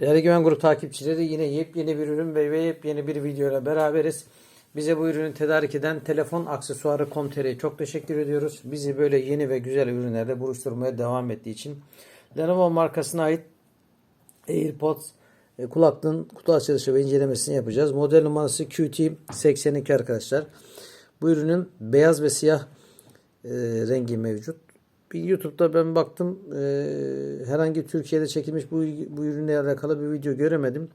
Değerli Güven Grup takipçileri yine yepyeni bir ürün ve yepyeni bir videoyla beraberiz. Bize bu ürünü tedarik eden telefon aksesuarı Comter'e çok teşekkür ediyoruz. Bizi böyle yeni ve güzel ürünlerle buluşturmaya devam ettiği için. Lenovo markasına ait AirPods e, kulaklığın kutu açılışı ve incelemesini yapacağız. Model numarası QT82 arkadaşlar. Bu ürünün beyaz ve siyah e, rengi mevcut. Bir YouTube'da ben baktım e, herhangi Türkiye'de çekilmiş bu, bu ürünle alakalı bir video göremedim.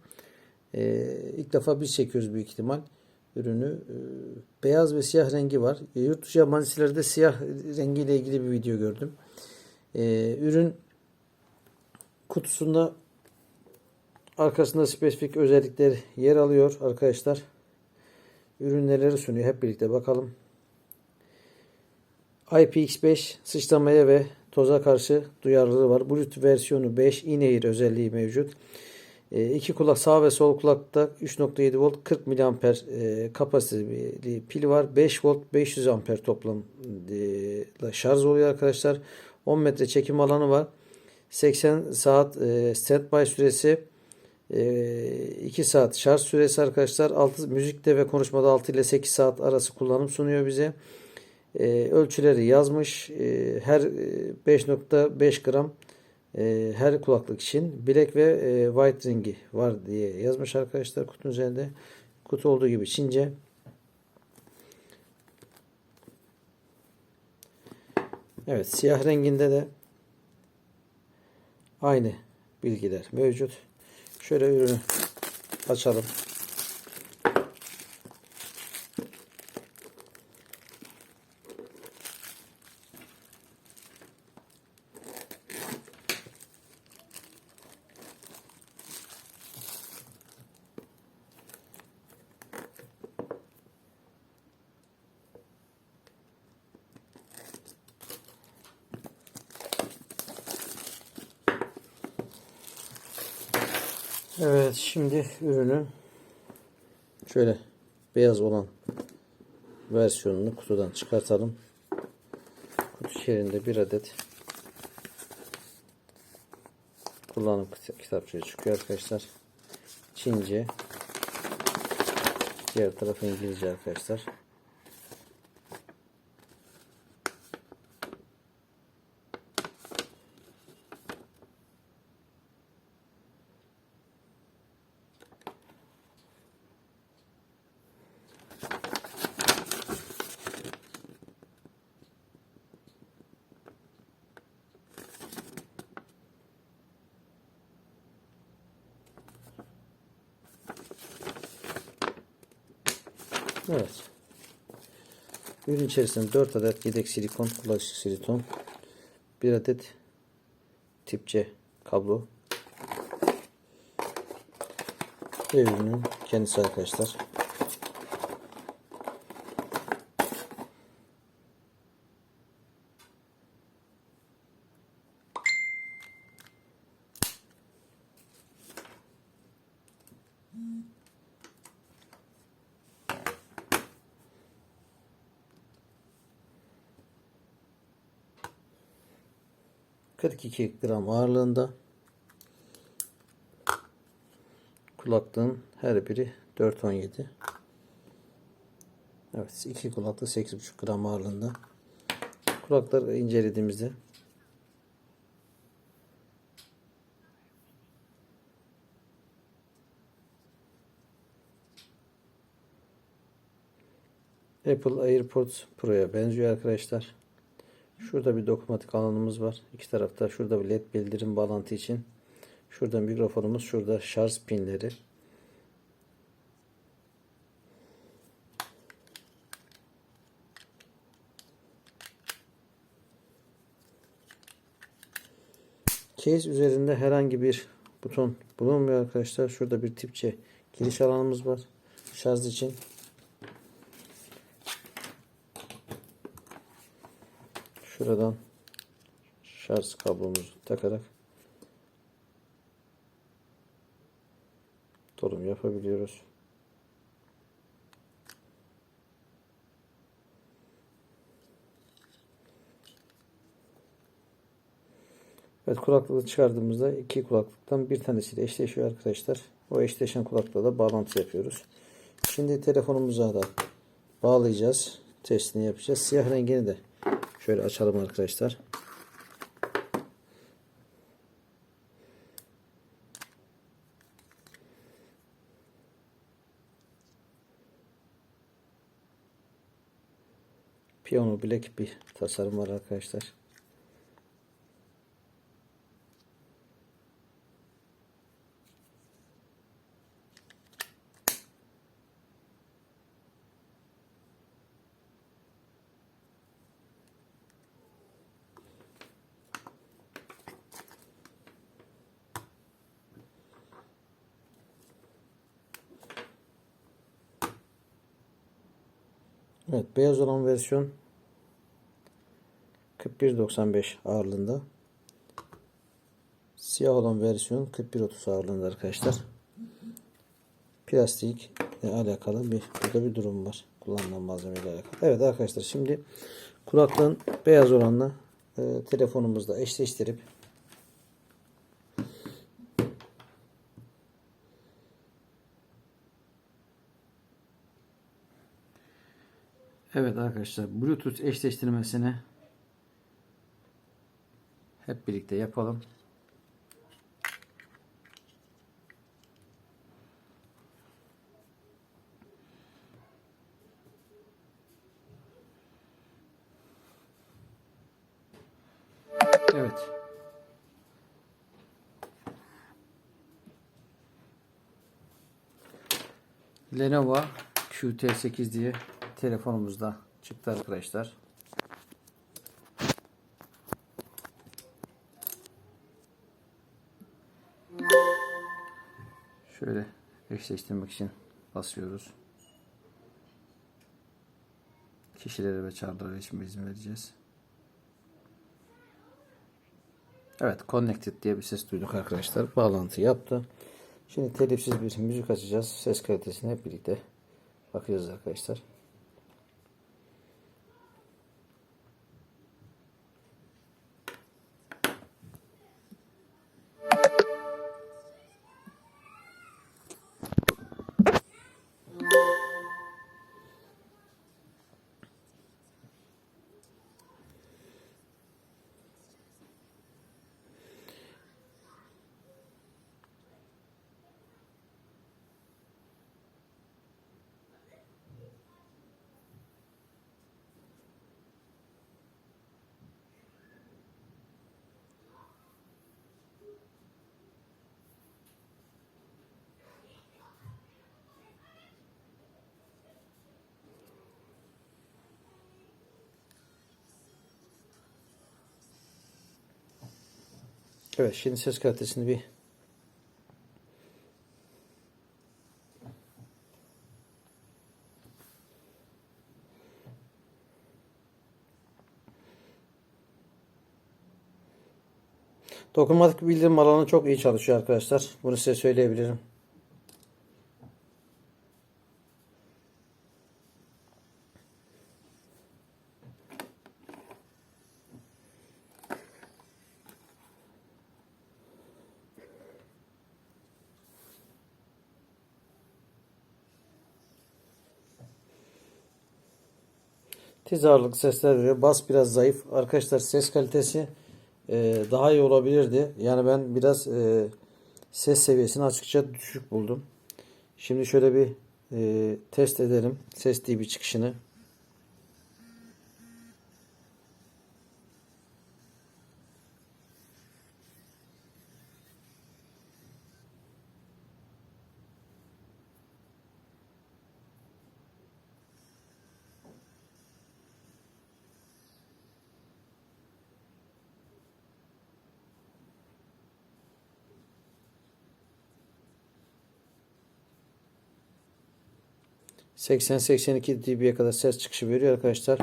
E, ilk defa biz çekiyoruz büyük ihtimal ürünü. E, beyaz ve siyah rengi var. E, yurt dışı yabancılarda siyah rengiyle ilgili bir video gördüm. E, ürün kutusunda arkasında spesifik özellikler yer alıyor arkadaşlar. Ürün neleri sunuyor hep birlikte bakalım. IPX5 sıçramaya ve toza karşı duyarlılığı var. Bluetooth versiyonu 5 in-ear özelliği mevcut. E, iki kulak sağ ve sol kulakta 3.7 volt 40 mAh e, kapasiteli pil var. 5 volt 500 amper toplam e, şarj oluyor arkadaşlar. 10 metre çekim alanı var. 80 saat e, standby süresi 2 saat şarj süresi arkadaşlar. 6 müzikte ve konuşmada 6 ile 8 saat arası kullanım sunuyor bize. E, ölçüleri yazmış. E, her 5.5 gram e, her kulaklık için bilek ve e, white rengi var diye yazmış arkadaşlar kutunun üzerinde. Kutu olduğu gibi Çince. Evet siyah renginde de aynı bilgiler mevcut. Şöyle ürünü açalım. Evet şimdi ürünün şöyle beyaz olan versiyonunu kutudan çıkartalım. Kutu içerisinde bir adet kullanım kitapçığı çıkıyor arkadaşlar. Çince. Diğer tarafı İngilizce arkadaşlar. Evet. Ürün içerisinde 4 adet yedek silikon, kullanıcı silikon, 1 adet tip C kablo ve ürünün kendisi arkadaşlar. ...42 gram ağırlığında... ...kulaklığın her biri 4.17... ...evet iki kulaklık 8.5 gram ağırlığında... ...kulakları incelediğimizde... Apple AirPods Pro'ya benziyor arkadaşlar. Şurada bir dokunmatik alanımız var. İki tarafta şurada bir led bildirim bağlantı için. Şurada mikrofonumuz, şurada şarj pinleri. Case üzerinde herhangi bir buton bulunmuyor arkadaşlar. Şurada bir tipçe giriş alanımız var. Şarj için. Şuradan şarj kablomuzu takarak dolum yapabiliyoruz. Evet kulaklığı çıkardığımızda iki kulaklıktan bir tanesiyle eşleşiyor arkadaşlar. O eşleşen kulaklığa da bağlantı yapıyoruz. Şimdi telefonumuza da bağlayacağız. Testini yapacağız. Siyah rengini de şöyle açalım arkadaşlar. Piyano bilek bir tasarım var arkadaşlar. Evet beyaz olan versiyon 41.95 ağırlığında. Siyah olan versiyon 41.30 ağırlığında arkadaşlar. Plastik ile alakalı bir burada bir durum var. Kullanılan malzeme ile alakalı. Evet arkadaşlar şimdi kulaklığın beyaz olanla e, telefonumuzla eşleştirip Evet arkadaşlar Bluetooth eşleştirmesini hep birlikte yapalım. Evet. Lenovo QT8 diye telefonumuzda çıktı arkadaşlar. Şöyle eşleştirmek için basıyoruz. Kişilere ve çağrılara için izin vereceğiz. Evet connected diye bir ses duyduk arkadaşlar. Bağlantı yaptı. Şimdi telifsiz bir müzik açacağız. Ses kalitesine hep birlikte bakacağız arkadaşlar. Evet şimdi ses kalitesini bir Dokunmatik bildirim alanı çok iyi çalışıyor arkadaşlar. Bunu size söyleyebilirim. Tiz ağırlık sesler veriyor. Bas biraz zayıf. Arkadaşlar ses kalitesi e, daha iyi olabilirdi. Yani ben biraz e, ses seviyesini açıkça düşük buldum. Şimdi şöyle bir e, test edelim. Ses dB çıkışını. ...80-82 dB'ye kadar ses çıkışı veriyor arkadaşlar.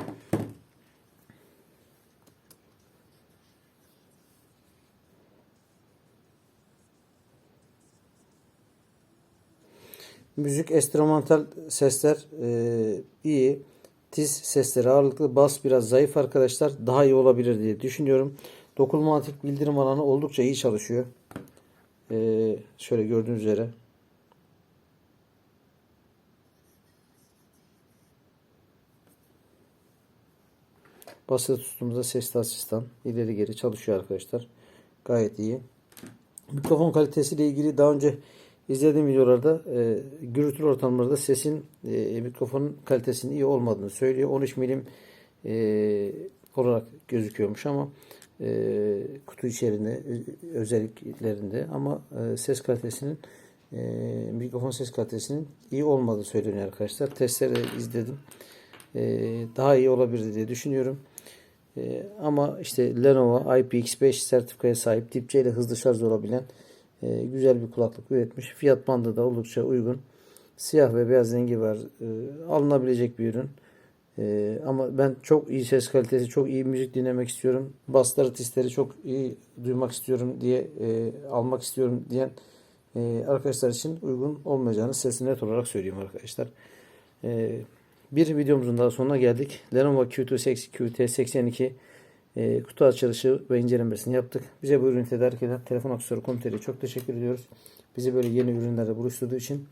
Müzik enstrümantal sesler e, iyi. Tiz sesleri ağırlıklı. Bas biraz zayıf arkadaşlar. Daha iyi olabilir diye düşünüyorum. Dokunmatik bildirim alanı oldukça iyi çalışıyor. Ee, şöyle gördüğünüz üzere. Basılı tuttuğumuzda sesli asistan ileri geri çalışıyor arkadaşlar. Gayet iyi. Mikrofon kalitesiyle ilgili daha önce izlediğim videolarda e, gürültülü ortamlarda sesin e, mikrofonun kalitesinin iyi olmadığını söylüyor. 13 milim e, olarak gözüküyormuş ama e, kutu içerisinde özelliklerinde ama e, ses kalitesinin e, mikrofon ses kalitesinin iyi olmadığı söyleniyor arkadaşlar. Testleri izledim. E, daha iyi olabilir diye düşünüyorum. E, ama işte Lenovo IPX5 sertifikaya sahip dip C ile hızlı şarj olabilen e, güzel bir kulaklık üretmiş. Fiyat bandı da oldukça uygun. Siyah ve beyaz rengi var. E, alınabilecek bir ürün. E, ama ben çok iyi ses kalitesi, çok iyi müzik dinlemek istiyorum. Basları, tisleri çok iyi duymak istiyorum diye e, almak istiyorum diyen e, arkadaşlar için uygun olmayacağını sesini net olarak söyleyeyim arkadaşlar. E, bir videomuzun daha sonuna geldik. Lenovo Q2 QT82 e, kutu açılışı ve incelemesini yaptık. Bize bu ürünü tedarik eden Telefon Aksesuarı Komite'ye çok teşekkür ediyoruz. Bizi böyle yeni ürünlerle buluşturduğu için.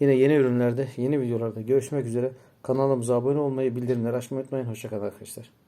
Yine yeni ürünlerde, yeni videolarda görüşmek üzere. Kanalımıza abone olmayı, bildirimleri açmayı unutmayın. Hoşçakalın arkadaşlar.